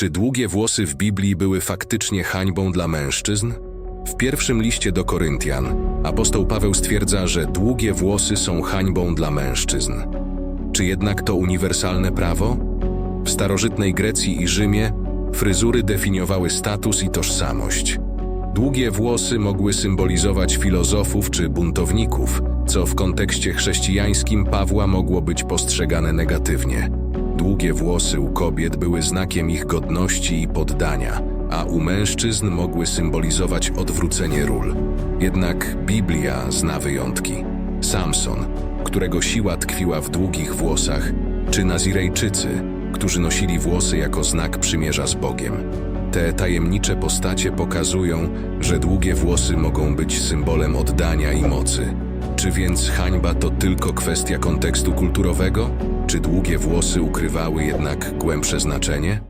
Czy długie włosy w Biblii były faktycznie hańbą dla mężczyzn? W pierwszym liście do Koryntian apostoł Paweł stwierdza, że długie włosy są hańbą dla mężczyzn. Czy jednak to uniwersalne prawo? W starożytnej Grecji i Rzymie fryzury definiowały status i tożsamość. Długie włosy mogły symbolizować filozofów czy buntowników, co w kontekście chrześcijańskim Pawła mogło być postrzegane negatywnie. Długie włosy u kobiet były znakiem ich godności i poddania, a u mężczyzn mogły symbolizować odwrócenie ról. Jednak Biblia zna wyjątki. Samson, którego siła tkwiła w długich włosach, czy Nazirejczycy, którzy nosili włosy jako znak przymierza z Bogiem. Te tajemnicze postacie pokazują, że długie włosy mogą być symbolem oddania i mocy. Czy więc hańba to tylko kwestia kontekstu kulturowego? Czy długie włosy ukrywały jednak głębsze znaczenie?